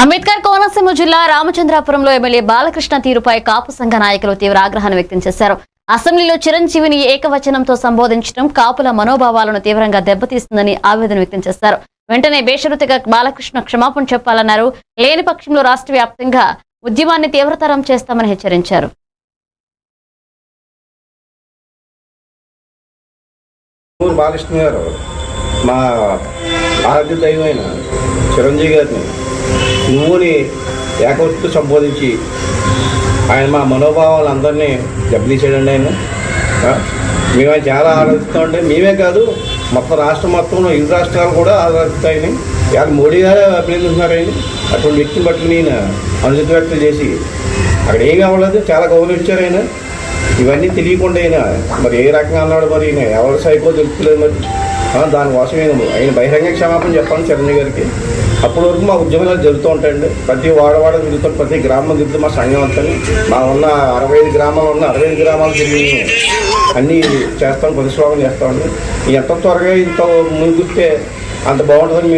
అంబేద్కర్ కోనసీమ జిల్లా రామచంద్రాపురంలో ఎమ్మెల్యే బాలకృష్ణ తీరుపై కాపు సంఘ నాయకులు తీవ్ర ఆగ్రహాన్ని వ్యక్తం చేశారు. అసెంబ్లీలో చిరంజీవిని ఏకవచనంతో సంబోధించడం కాపుల మనోభావాలను తీవ్రంగా దెబ్బతీస్తుందని ఆవేదన వ్యక్తం చేశారు. వెంటనే బేషరతుగా బాలకృష్ణ క్షమాపణ చెప్పాలన్నారు. లేని పక్షంలో రాష్ట్ర వ్యాప్తంగా ఉద్యమాన్ని తీవ్రతరం చేస్తామని హెచ్చరించారు. బాలకృష్ణ గారు మా ఆరాధ్య దైవమైన చిరంజీవి గారిని నువ్వుని ఏకవృత్తితో సంబోధించి ఆయన మా మనోభావాలు అందరినీ దెబ్బతీసాడండి ఆయన మేము ఆయన చాలా ఆరాధిస్తామంటే మేమే కాదు మొత్తం రాష్ట్రం మొత్తంలో ఇరు రాష్ట్రాలు కూడా ఆరాధిస్తాయని. ఇవాళ మోడీ గారే అభినందిస్తున్నారు ఆయన. అటువంటి వ్యక్తిని బట్టి నేను అనుచిత వ్యక్తం చేసి అక్కడ ఏం కావలేదు చాలా గౌరవించారు ఆయన. ఇవన్నీ తెలియకుండా అయినా మరి ఏ రకంగా అన్నాడు మరి ఈయన ఎవరు సైకో తెలుపులేదు మరి. దానికోసం ఆయన ఆయన బహిరంగ క్షమాపణ చెప్పాను చిరంజీవి గారికి. అప్పటి వరకు మా ఉద్యమాలు జరుగుతూ ఉంటాయండి. ప్రతి వాడవాడ తిరుగుతాం. ప్రతి గ్రామం తిరుగుతాం. మా సంఘం అంతా. మా ఉన్న అరవై ఐదు గ్రామాలు ఉన్న అరవై ఐదు గ్రామాలు తిరిగి అన్నీ చేస్తాం పరిశ్రమం చేస్తామండి ఎంత త్వరగా ఇంత ముందుకొస్తే అంత బాగుంటుందని